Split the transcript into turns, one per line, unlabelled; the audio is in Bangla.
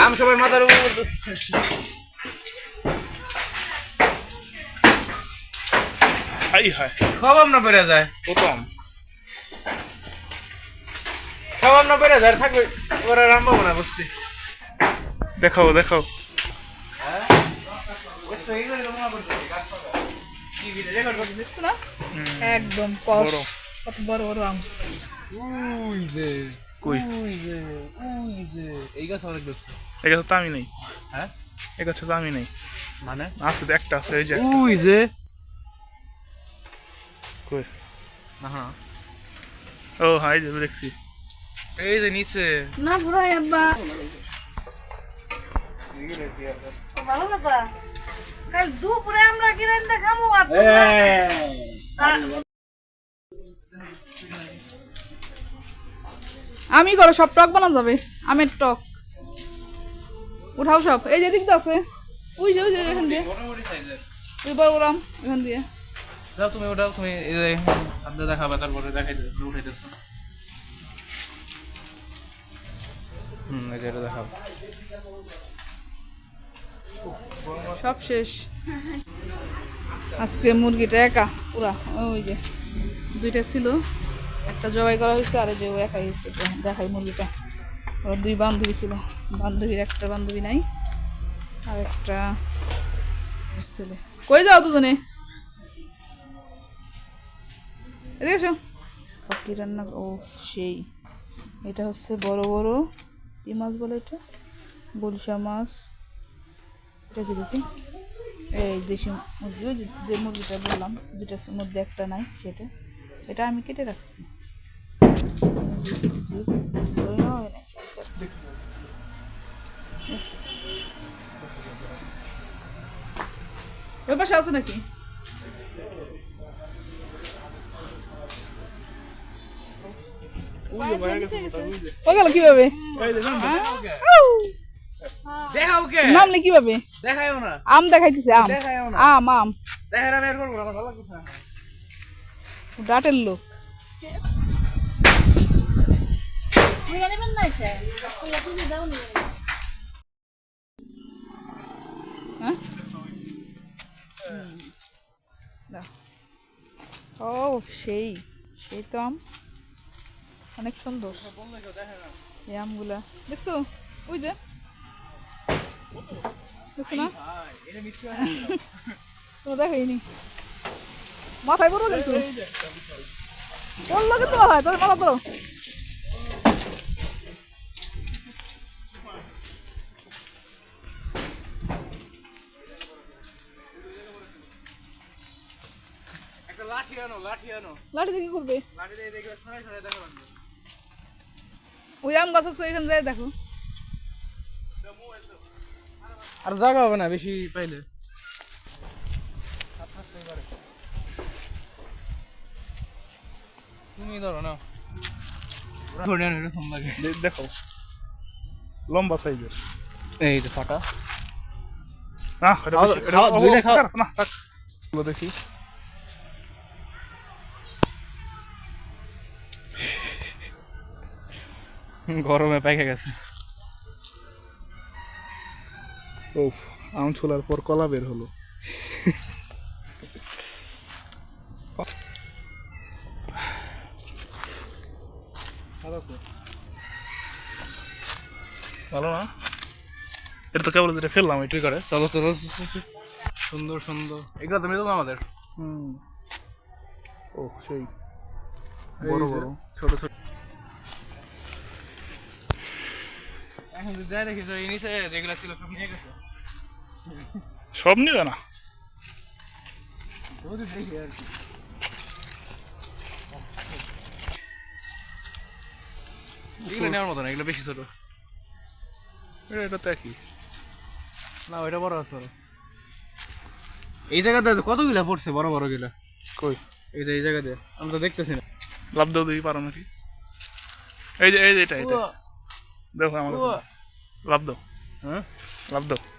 সবাই মাথার উপর খবর না বেড়ে যায়?
প্রথম
খবর না বেড়ে যায় থাকবে ওরা রামবো না বুঝছি।
দেখাও দেখাও।
না? একদম। কত বড় বড় আম।
উই যে।
কই?
এই গাছ অনেক দেখছ
এই গাছে তো আমি নেই।
হ্যাঁ?
এই গাছে তো আমি নেই।
মানে?
আছে তো একটা আছে এই যে একটা।
যে।
কই?
না হ্যাঁ
ও হাই যে দেখছি।
এই যে নিচে।
না ঘুরাই আব্বা। ভালো কথা। কাল দুপুরে আমরা কি রান্না আর আমি করো সব টক বানানো যাবে। আমের টক। উঠাও সব। এই যে দিক আছে। ওই যে ওই যে এখান দিয়ে। ওই বড় বড় এখান দিয়ে।
যাও তুমি ওটাও তুমি এই যে আপনি দেখাবে তারপরে দেখাই দেবে উঠাইতেছো হুম এই যে এটা দেখাবো
সব শেষ। আজকে মুরগিটা একা পুরা। ওই যে দুইটা ছিল। একটা জবাই করা হয়েছে, আর যে ও একাই হয়েছে দেখাই মুরগিটা। ওরা দুই বান্ধবী ছিল। বান্ধবীর একটা বান্ধবী নাই, আর একটা ছেলে। কই যাও দুজনে? এদিকে এসো। কি রান্না ও সেই। এটা হচ্ছে বড় বড় কি মাছ বলে এটা? বলসা মাছ। এটা কি দেখি এই দেশি মুরগি। যে মুরগিটা বললাম দুটার মধ্যে একটা নাই সেটা। এটা আমি কেটে রাখছি। ওই পাশে আছে নাকি? গেল কীভাবে? হ্যাঁ? নামলে কীভাবে? আম দেখাইতেছে আম। আম আম।
দেখাই আমি আর করব না আমার ভালো লাগছে না
ডাটের লোক। হ্যাঁ? ও সেই। সেই তো আম। অনেক সুন্দর। এই আমগুলা। দেখছ? ওই যে। দেখছ না?
এটা মিষ্টি
তো দেখাইনি। মাথায় পড়ব কিন্তু। পড়ল কিন্তু মাথায় তোর মাথা ধরো।
একটা লাঠি আনো লাঠি আনো।
লাঠি দিয়ে কি করবে?
লাঠি দিয়ে দেখবে সরাই সরাই দেখা
ওই আম গাছ আছে এখানে যাই দেখো।
আর জায়গা হবে না বেশি পাইলে। তুমি ধরো না ধরে আনো এরকম লাগে।
দে- লম্বা সাইজের।
এই যে ফাটা।
না দেখি।
গরমে পেকে গেছে।
ওফ আম ছোলার পর কলা বের হলো। ভালো না? এটা তো কেবল যেটা ফেললাম এটি করে।
চলো চলো। সুন্দর সুন্দর। এগুলো তুমি তো আমাদের?
হুম। ও সেই। বড় বড়। ছোট ছোট।
এখন যদি যাই দেখি এই নিচে যেগুলো ছিল সব নিয়ে গেছে।
সব নিবে না?
দেখি আর কি। এগুলো নেওয়ার মতো না এগুলো বেশি ছোট।
এটা- এটা তো একই।
না ওইটা বড় আছে এই জায়গাতে কতগুলা পড়ছে বড় বড়গুলা?
কই?
এই যে এই জায়গাতে আমি তো দেখতেছি না।
লাভ দাও দুই পারো নাকি? এই যে এই যে এটা এটা। দেখো আমার লাভ দাও।
হ্যাঁ?
লাভ দাও।